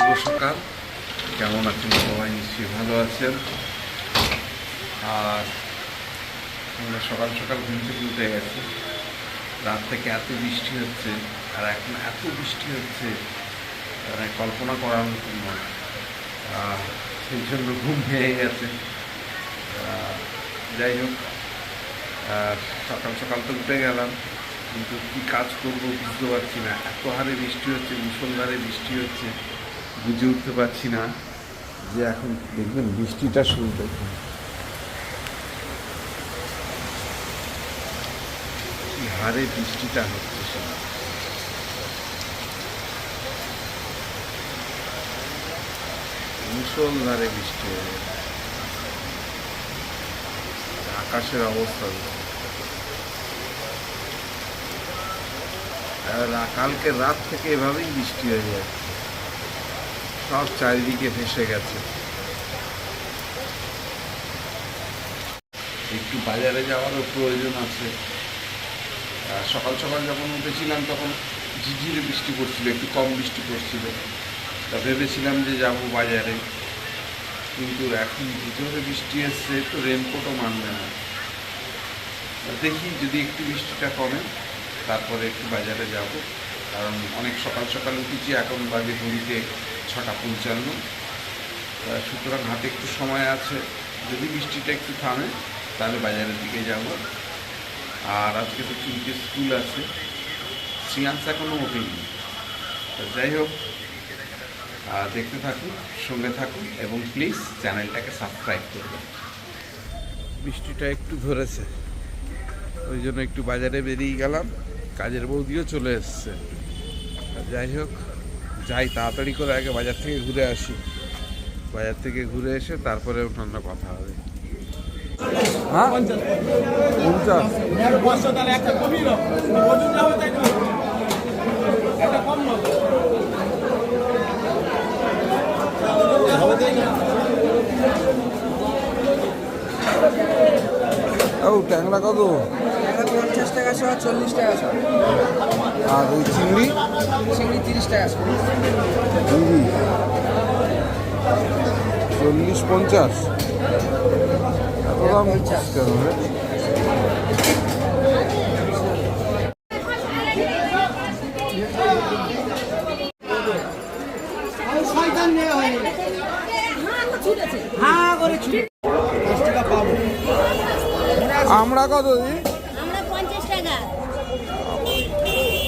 শুভ সকাল। কেমন আছেন সবাই? নিশ্চয়ই ভালো আছেন। আর আমরা সকাল সকাল ঘুম থেকে উঠে গেছি। রাত থেকে এত বৃষ্টি হচ্ছে, আর এখন এত বৃষ্টি হচ্ছে মানে কল্পনা করার মতন নয়। সেই জন্য ঘুম ভেঙে গেছে। যাই হোক সকাল সকাল তো উঠে গেলাম, কিন্তু কী কাজ করব বুঝতে পারছি না। এত হারে বৃষ্টি হচ্ছে মুসলধারে বৃষ্টি হচ্ছে। বুঝে উঠতে পারছি না। যে এখন দেখবেন বৃষ্টিটা শুরু দেখুন কি হারে বৃষ্টিটা হচ্ছে সেটা মুসলধারে বৃষ্টি হয়ে আকাশের অবস্থা আর কালকে রাত থেকে এভাবেই বৃষ্টি হয়ে যাচ্ছে। সব চারিদিকে ভেসে গেছে। একটু বাজারে যাওয়ারও প্রয়োজন আছে। সকাল সকাল যখন উঠেছিলাম তখন ঝিঝিরে বৃষ্টি পড়ছিল, একটু কম বৃষ্টি পড়ছিল। তা ভেবেছিলাম যে যাব বাজারে। কিন্তু এখন ভিতরে বৃষ্টি এসছে, তো রেনকোটও মানবে না। দেখি যদি একটু বৃষ্টিটা কমে, তারপরে একটু বাজারে যাব। কারণ অনেক সকাল সকাল উঠেছি, এখন বাজে ঘড়িতে ছটা পঞ্চান্ন। সুতরাং হাতে একটু সময় আছে। যদি বৃষ্টিটা একটু থামে, তাহলে বাজারের দিকে যাব। আর আজকে তো চুলকে স্কুল আছে। শ্রিয়াংস এখনও ওঠেনি। যাই হোক দেখতে থাকুন, সঙ্গে থাকুন এবং প্লিজ চ্যানেলটাকে সাবস্ক্রাইব করবেন। বৃষ্টিটা একটু ধরেছে। ওই জন্য একটু বাজারে বেরিয়ে গেলাম। কাজের বৌদিও চলে এসছে। যাই হোক যাই তাড়াতাড়ি করে আগে বাজার থেকে ঘুরে আসি। বাজার থেকে ঘুরে এসে তারপরে অন্যান্য কথা হবে। দাও ও কত? পঞ্চাশ টাকা চল্লিশ টাকা আর ওই চিংড়ি? চিংড়ি তিরিশ টাকা চিংড়ি চল্লিশ পঞ্চাশ। এত দাম কেন? হ্যাঁ আমরা কত দিই আমরা পঞ্চাশ টাকা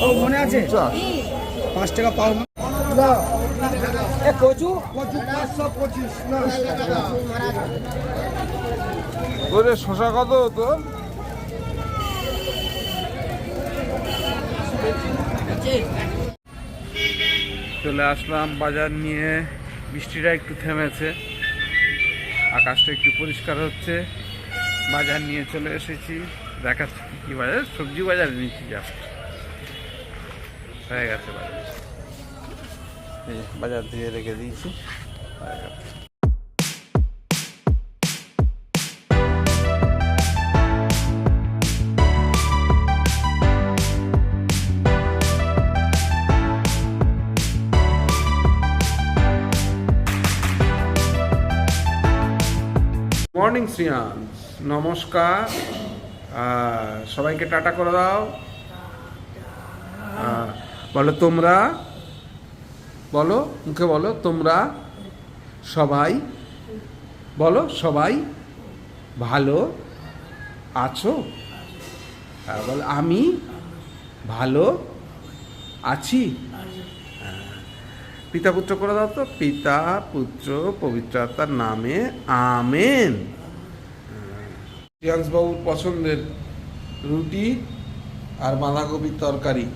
ও মনে আছে? পাঁচ টাকা পাও না। কচু? ওরে শশা কত হতো? চলে আসলাম বাজার নিয়ে। বৃষ্টিটা একটু থেমেছে আকাশটা একটু পরিষ্কার হচ্ছে। বাজার নিয়ে চলে এসেছি। দেখাচ্ছি কি কি বাজার? সবজি বাজার নিয়েছি জাস্ট হয়ে গেছে বাজার বাজার দিয়ে রেখে দিয়েছি। হয়ে গেছে মর্নিং শ্রিয়াংস নমস্কার। সবাইকে টাটা করে দাও। বলো তোমরা, বলো, মুখে বলো, তোমরা সবাই, বলো, সবাই ভালো আছো? আর বলো, আমি ভালো আছি। হ্যাঁ। পিতা পুত্র করে দাও তো। পিতা পুত্র পবিত্রতার নামে, আমেন। বাবুর পছন্দের রুটি আর বাঁধাকপির তরকারি।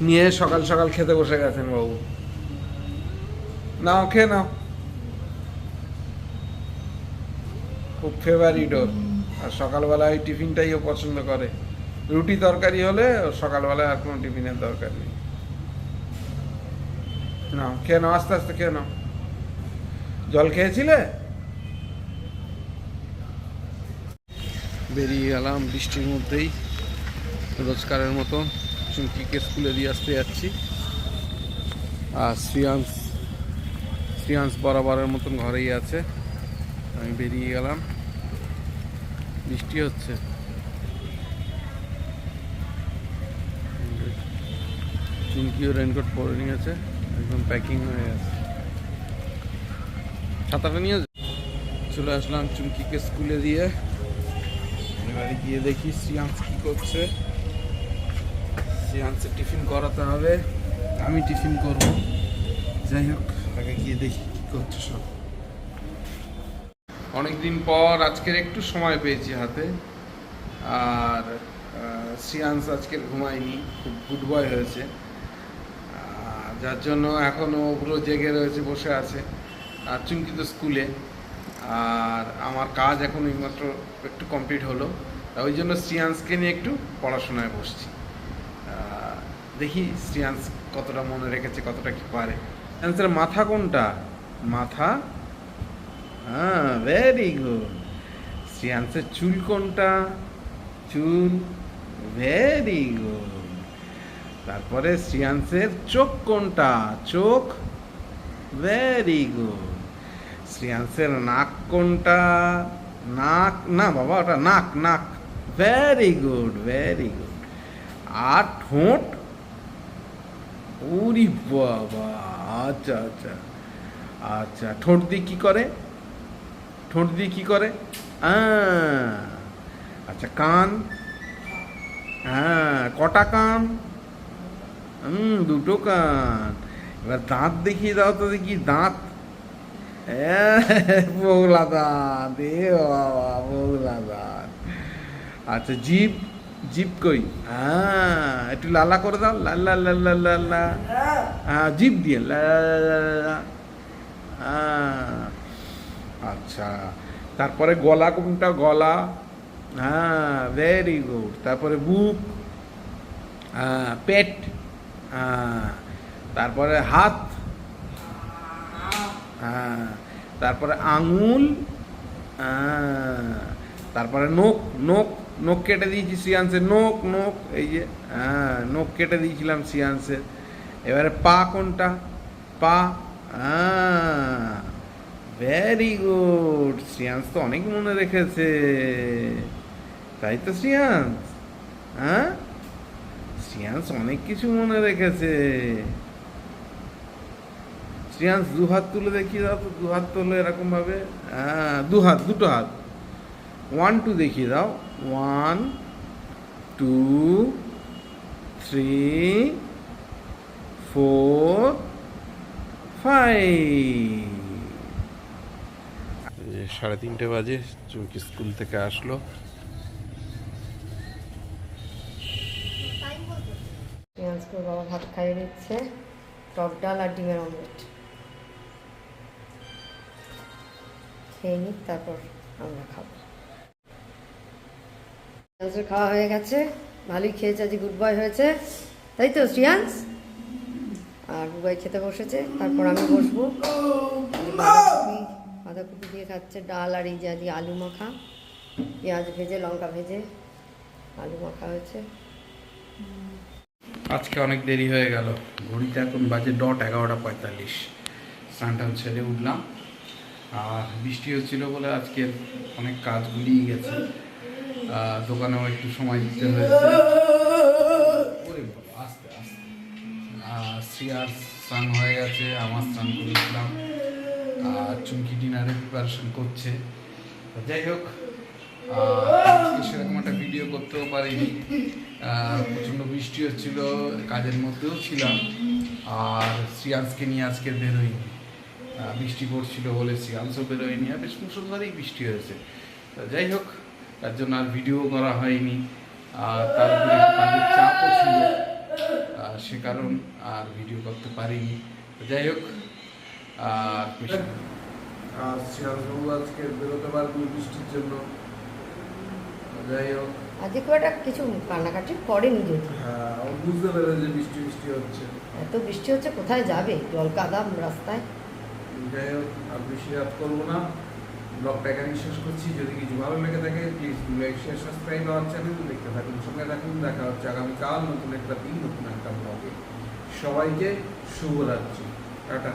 নিয়ে সকাল সকাল খেতে বসে গেছেন বাবু। নাও, খেয়ে নাও। খুব ফেভারিট ওর। আর সকালবেলা ওই টিফিনটাই ও পছন্দ করে। রুটি তরকারি হলে সকালবেলায় আর কোনো টিফিনের দরকার নেই। নাও, খেয়ে নাও, আস্তে আস্তে খেয়ে নাও। জল খেয়েছিলে? বেরিয়ে গেলাম বৃষ্টির মধ্যেই, রোজকারের মতো। চুমকিকে স্কুলে দিয়ে আসতে যাচ্ছি। আর শ্রিয়াংশ শ্রিয়াংশ বরাবরের মতন ঘরেই আছে। আমি বেরিয়ে গেলাম। বৃষ্টি হচ্ছে। চুমকিও রেনকোট পরে নিয়েছে। একদম প্যাকিং হয়ে গেছে। ছাতাটা নিয়ে। চলে আসলাম চুমকিকে স্কুলে দিয়ে। এবারে গিয়ে দেখি শ্রিয়াংশ কী করছে। শ্রিয়াংশের টিফিন করাতে হবে। আমি টিফিন করব। যাই হোক, আগে গিয়ে দেখি কি করছে সব। অনেকদিন পর আজকের একটু সময় পেয়েছি হাতে। আর শ্রিয়াংশ আজকের ঘুমায়নি, খুব গুড বয় হয়েছে। যার জন্য এখনও পুরো জেগে রয়েছে, বসে আছে। আর চুমকি তো স্কুলে। আর আমার কাজ এখন এইমাত্র একটু কমপ্লিট হলো। ওই জন্য শ্রিয়াংশকে নিয়ে একটু পড়াশোনায় বসছি। দেখি শ্রিয়াংশ কতটা মনে রেখেছে, কতটা কি পারে। শ্রিয়াংশের মাথা কোনটা? মাথা? হ্যাঁ ভেরি গুড শ্রিয়াংশের চুল কোনটা? চুল ভেরি গুড তারপরে শ্রিয়াংশের চোখ কোনটা? চোখ ভেরি গুড শ্রিয়াংশের নাক কোনটা? নাক, না বাবা, ওটা নাক নাক। ভেরি গুড ভেরি গুড আর ঠোঁট? উরি বাবা আচ্ছা আচ্ছা আচ্ছা ঠোঁট দিয়ে কি করে? ঠোঁট দিয়ে কি করে? আহ, আচ্ছা কান? হ্যাঁ কটা কান? হুম দুটো কান। এবার দাঁত দেখিয়ে দাও তো দেখি দাঁত। বগলা দাঁত এ বাবা বগলা দাঁত। আচ্ছা জিপ জিপ কই? হ্যাঁ একটু লালা করে দাও। লা লা লা লা লা লা। হ্যাঁ জিপ দিয়ে আচ্ছা। তারপরে গলা কোনটা? গলা। হ্যাঁ ভেরি গুড তারপরে বুক। হ্যাঁ পেট। হ্যাঁ তারপরে হাত। হ্যাঁ তারপরে আঙুল। হ্যাঁ তারপরে নোক নোক নোক কেটে দিয়েছি সিয়ান্সের নোক নোক এই যে হ্যাঁ নোক কেটে দিয়েছিলাম সিয়ান্সের এবারে পা কোনটা পা ভেরি গুড শ্রিয়াংশ তো অনেক মনে রেখেছে তাই তো শ্রিয়াংশ হ্যাঁ শ্রিয়াংশ অনেক কিছু মনে রেখেছে শ্রিয়াংশ দু হাত তুলে দেখিয়ে দাও তো দু হাত তুলে এরকম ভাবে হ্যাঁ দু হাত দুটো হাত ওয়ান টু দেখিয়ে দাও one two three four five সাড়ে তিনটে বাজে চুমকি স্কুল থেকে আসলো। পেঁয়াজকে বাবা ভাত খাইয়ে দিচ্ছে টক ডাল আর ডিমের অমলেট। খেয়ে নিই তারপর আমরা খাব। পেঁয়াজের খাওয়া হয়ে গেছে। ভালোই খেয়েছে আজ গুড বয় হয়েছে। তাই তো, শ্রিয়াংশ? আর বুবাই খেতে বসেছে। তারপর আমি বসবো। বাঁধাকপি বাঁধাকপি দিয়ে খাচ্ছে ডাল আর এই যে আজকে আলু মাখা। পেঁয়াজ ভেজে, লঙ্কা ভেজে আলু মাখা হয়েছে। আজকে অনেক দেরি হয়ে গেল। ঘড়িতে এখন বাজে ডট এগারোটা পঁয়তাল্লিশ। স্নান ছেড়ে উঠলাম। আর বৃষ্টি হচ্ছিল বলে আজকে অনেক কাজ গুলিয়ে গেছে। দোকানেও একটু সময় দিতে হয়েছে। আস্তে আস্তে। স্নান হয়ে গেছে, আমার স্নান করেছিলাম আর চুমকি ডিনারের প্রিপারেশন করছে। যাই হোক সেরকম একটা ভিডিও করতেও পারিনি। প্রচণ্ড বৃষ্টি হচ্ছিল, কাজের মধ্যেও ছিলাম। আর শ্রিয়াংশকে নিয়ে আজকে বেরোয়নি বৃষ্টি পড়ছিল বলে শ্রিয়াংশও বেরোয়নি, আর বেশ মুসলধারেই বৃষ্টি হয়েছে। যাই হোক তার জন্য আর ভিডিও করা হয়নি। আর তার উপরে কাজের চাপও ছিল। সে কারণ আর ভিডিও করতে পারিনি। যাই হোক আর আজকে বেরোতে পারবি বৃষ্টির জন্য। যাই হোক। আজকে খুব একটা কিছু কান্নাকাটি করেনি যদি হ্যাঁ ও বুঝতে পেরে যে বৃষ্টি বৃষ্টি হচ্ছে। এত বৃষ্টি হচ্ছে কোথায় যাবে? জল কাদাম রাস্তায়। যাই হোক আর বেশি রাত করব না। ব্লগটা এখানে শেষ করছি। যদি কিছু ভালো লেগে থাকে প্লিজ লাইক শেয়ার সাবস্ক্রাইব আমার চ্যানেল দেখতে থাকুন, সঙ্গে থাকুন। দেখা হচ্ছে আগামীকাল নতুন একটা দিন, নতুন একটা ব্লগে সবাইকে শুভরাত্রি। টাটা।